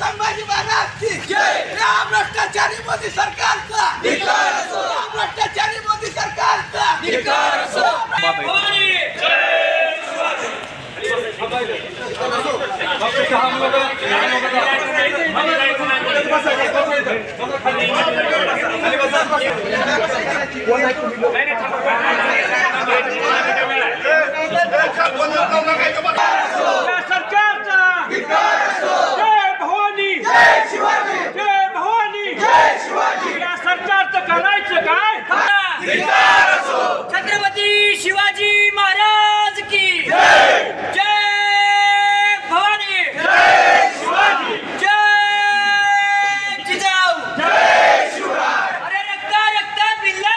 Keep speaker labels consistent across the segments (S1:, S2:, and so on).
S1: संभाजी महाराज की जय! या भ्रष्टाचारी मोदी सरकारचा या भ्ष्टाचारी मोदी सरकारचा
S2: भवानी
S3: या सरकारचा जय भवानी जय भवानी या सरकारचं करायचं काय
S2: छत्रपती शिवाजी महाराज की जय भवानी जय जिजाऊ अरे रक्ता रक्ता बिल्ला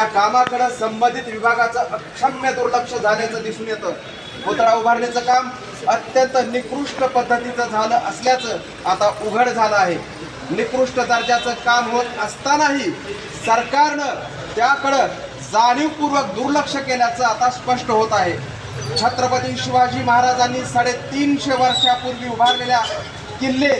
S1: या कामाकडे संबंधित विभागाचं अक्षम्य दुर्लक्ष झाल्याचं दिसून येतं. पुतळा उभारण्याचं काम अत्यंत निकृष्ट पद्धतीचं झालं असल्याचं आता उघड झालं आहे. निकृष्ट दर्जाचं काम होत असतानाही सरकारनं त्याकडं जाणीवपूर्वक दुर्लक्ष केल्याचं आता स्पष्ट होत आहे. छत्रपती शिवाजी महाराजांनी साडेतीनशे वर्षापूर्वी उभारलेल्या किल्ले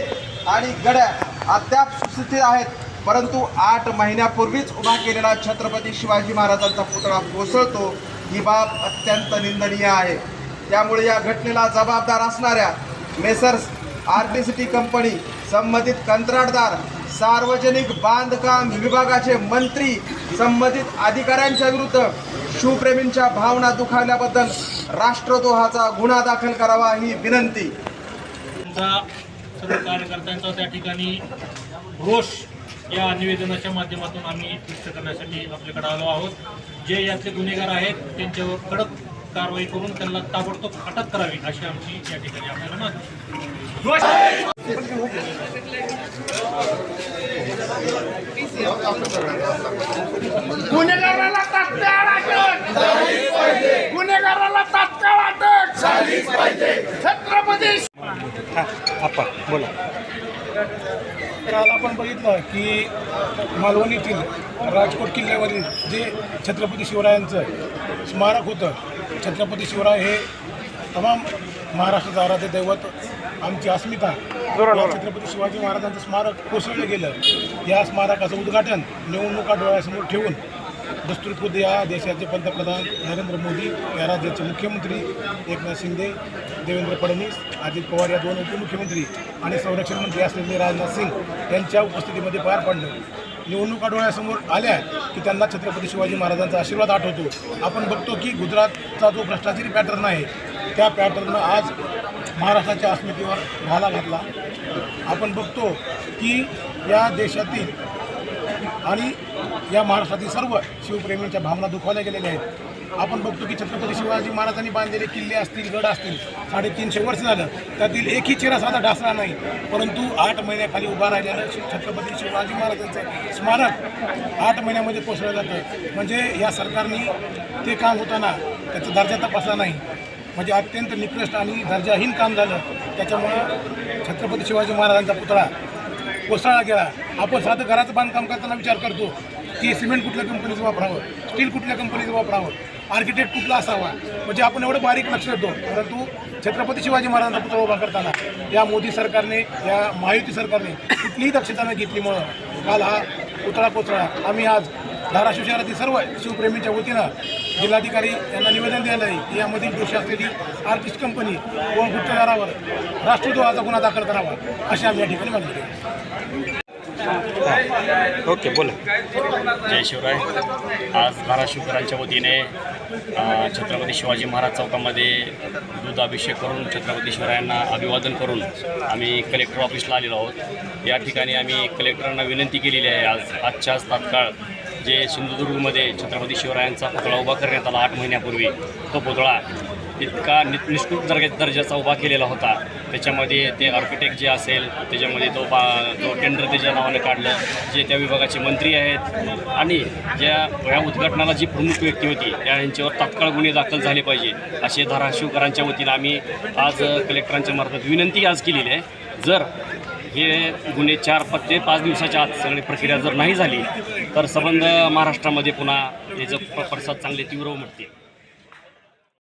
S1: आणि गड्या अद्याप सुस्थितीत आहेत. परंतु आठ महिन्यापूर्वीच उभा केलेला छत्रपती शिवाजी महाराजांचा पुतळा कोसळतो. ही बाब अत्यंत निंदनीय आहे. त्यामुळे या घटनेला जबाबदार असणाऱ्या Messrs R T C T company संबंधित कंत्राटदार सार्वजनिक बांधकाम विभागाचे मंत्री संबंधित अधिकाऱ्यांच्या विरुद्ध शिवप्रेमींच्या भावना दुखावल्याबद्दल राष्ट्रद्रोहाचा गुन्हा दाखल करावा ही विनंती.
S4: सर्व कार्यकर्त्यांचा त्या ठिकाणी रोष या निवेदनाच्या माध्यमातून आम्ही व्यक्त करण्यासाठी आपल्याकडे आलो आहोत. जे यातले गुन्हेगार आहेत त्यांच्यावर कडक कारवाई करून त्यांना ताबडतोब अटक करावी अशी आमची या ठिकाणी आपल्याला मागणी
S3: गुन्हेगाराला तात्काळ अटक! गुन्हेगाराला तात्काळ अटक! छत्रपती
S5: काल आपण बघितलं की मालवणीतील राजकोट किल्ल्यावरील जे छत्रपती शिवरायांचं स्मारक होतं छत्रपती शिवराय हे तमाम महाराष्ट्राचं आराध्य दैवत आमची अस्मिता छत्रपती शिवाजी महाराजांचं स्मारक कोसळलं गेलं. या स्मारकाचं उद्घाटन निवडणुका डोळ्यासमोर ठेवून दस्तुरखुद या देशाचे पंतप्रधान नरेंद्र मोदी या राज्याचे मुख्यमंत्री एकनाथ शिंदे देवेंद्र फडणवीस अजित पवार या दोन उपमुख्यमंत्री आणि संरक्षण मंत्री असलेले राजनाथ सिंग यांच्या उपस्थितीमध्ये पार पडलं. निवडणुका डोळ्यासमोर आल्या की त्यांना छत्रपती शिवाजी महाराजांचा आशीर्वाद आठवतो. आपण बघतो की गुजरातचा जो भ्रष्टाचारी पॅटर्न आहे त्या पॅटर्ननं आज महाराष्ट्राच्या अस्मितेवर घाला घातला. आपण बघतो की या देशातील आणि या महाराष्ट्रातील सर्व शिवप्रेमींच्या भावना दुखावल्या गेलेल्या आहेत. आपण बघतो की छत्रपती शिवाजी महाराजांनी बांधलेले किल्ले असतील गड असतील साडेतीनशे वर्ष झालं. त्यातील एकही चेहरा साधा ढासला नाही. परंतु आठ महिन्याखाली उभा राहिल्यानं शि- छत्रपती शिवाजी महाराजांचं स्मारक आठ महिन्यामध्ये पोचलं जातं. म्हणजे या सरकारने ते काम होताना त्याचा दर्जा तपासला नाही. म्हणजे अत्यंत निकृष्ट आणि दर्जाहीन काम झालं. त्याच्यामुळं छत्रपती शिवाजी महाराजांचा पुतळा कोसळला गेला. आपण साधं घराचं बांधकाम करताना विचार करतो. की सिमेंट कुठल्या कंपनीचं वापरावं? स्टील कुठल्या कंपनीचं वापरावं? आर्किटेक्ट कुठला असावा? म्हणजे आपण एवढं बारीक लक्ष देतो. परंतु छत्रपती शिवाजी महाराजांचा पुतळा उभा करताना या मोदी सरकारने या महायुती सरकारने कुठलीही दक्षता न घेतलीमुळं काल हा पुतळा पोचळा आम्ही आज धाराशिव शहरातील सर्व शिवप्रेमींच्या वतीनं जिल्हाधिकारी यांना निवेदन द्यायला आहे की यामधील दोषी असलेली आर्टिस्ट कंपनी व गुप्तदारावर राष्ट्रद्रोहाचा गुन्हा दाखल करावा अशी आम्ही या ठिकाणी मागणी केली.
S6: ओके बोला. जय शिवराय. आज धाराशिवकरांच्या वतीने छत्रपती शिवाजी महाराज चौकामध्ये दूध अभिषेक करून छत्रपती शिवरायांना अभिवादन करून आम्ही कलेक्टर ऑफिसला आलेलो आहोत. या ठिकाणी आम्ही कलेक्टरांना विनंती केलेली आहे आज आजच्या तात्काळ जे सिंधुदुर्गमध्ये छत्रपती शिवरायांचा पुतळा उभा करण्यात आला आठ महिन्यापूर्वी तो पुतळा इतका नि निष्कृत दर्जा दर्जाचा उभा केलेला होता. त्याच्यामध्ये ते आर्किटेक्ट जे असेल त्याच्यामध्ये तो बा तो टेंडर त्याच्या नावाने काढलं. जे त्या विभागाचे मंत्री आहेत आणि ज्या या उद्घाटनाला जी प्रमुख व्यक्ती होती त्या यांच्यावर तात्काळ गुन्हे दाखल झाले पाहिजे असे धाराशिवकरांच्या वतीनं आम्ही आज कलेक्टरांच्या मार्फत विनंती आज केलेली आहे. जर हे गुन्हे चार पाच ते पाच दिवसाच्या आत सगळी प्रक्रिया जर नाही झाली तर संबंध महाराष्ट्रामध्ये पुन्हा हे जर प- चांगले तीव्र उमटतील.